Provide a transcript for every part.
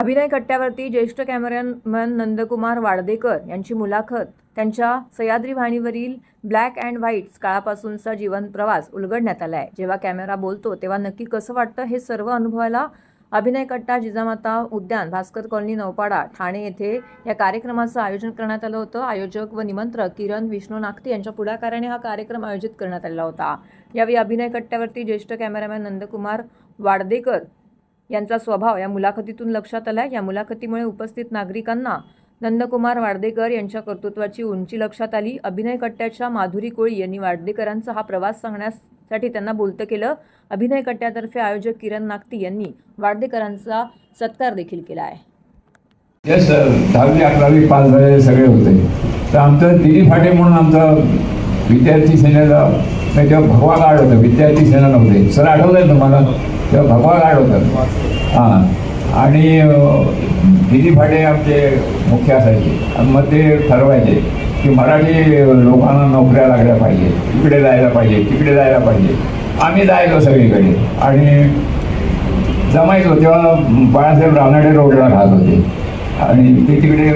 अभिनय कट्ट्यावरती ज्येष्ठ कॅमेरामॅन नंदकुमार वाडदेकर यांची मुलाखत. त्यांच्या सह्याद्री वाहिनीवरील ब्लॅक अँड व्हाईट काळापासूनचा जीवन प्रवास उलगडण्यात आला आहे जेव्हा कॅमेरा बोलतो तेव्हा नक्की कसं वाटतं हे सर्व अनुभवायला अभिनय कट्टा जिजामाता उद्यान भास्कर कॉलनी नौपाडा ठाणे येथे या कार्यक्रमाचं आयोजन करण्यात आलं होतं. आयोजक व निमंत्रक किरण विष्णू नागती यांच्या पुढाकाराने हा कार्यक्रम आयोजित करण्यात आलेला होता. यावेळी अभिनय कट्ट्यावरती ज्येष्ठ कॅमेरामॅन नंदकुमार वाडदेकर यांचा स्वभाव या मुलाखतीतून लक्षात आला या मुलाखतीमुळे उपस्थित नागरिकांना नंदकुमार वाडदेकर यांच्या कर्तृत्वाची उंची लक्षात आली. अभिनय कट्ट्याच्या माधुरी कोळी यांनी वाडदेकरांचा हा प्रवास सांगण्यासाठी त्यांना बोलतं केलं. अभिनय कट्ट्यातर्फे आयोजक किरण नागती यांनी वाडदेकरांचा सत्कार देखील केला आहे. येस सर दहावी अकरावी पास झालेले सगळे होते. तर आमचं दिली फाटे म्हणून आमचं विद्यार्थी सेनेला नाही तेव्हा भगवा गाड होतं. विद्यार्थी सेना नव्हते. सर आठवत आहे तुम्हाला? तेव्हा भगवा गाड होतं. हां. आणि दिदी फाटे आमचे मुख्य असायचे. आणि मग ते ठरवायचे की मराठी लोकांना नोकऱ्या लागल्या पाहिजे. इकडे जायला पाहिजे तिकडे जायला पाहिजे. आम्ही जायचो सगळीकडे. आणि जमायचो तेव्हा बाळासाहेब रानडे रोडला राहत होते. आणि ते तिकडे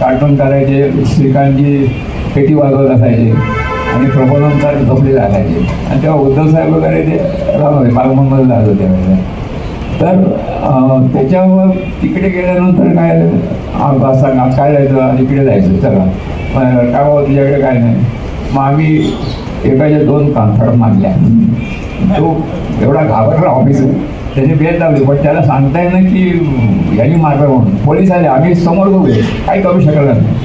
कार्टून करायचे. श्रीकांतजी पेटी वाजवत असायचे. आणि प्रबोधनकार झोपलेले असायचे आणि तेव्हा उद्धव साहेब वगैरे ते राहत होते बालमनमध्ये राहत होते तर त्याच्यावर तिकडे गेल्यानंतर काय आ- सांगा काय जायचं आणि इकडे जायचं चला. मग काय बाबा तुझ्याकडे काय नाही. मग आम्ही एकाच्या दोन कांथड मारल्या तो एवढा घाबरला ऑफिसर त्याने बेल लावली पण त्याला सांगता येणं की यांनी मारलं म्हणून. पोलीस आले आम्ही समोर उभे. काही करू शकलं नाही.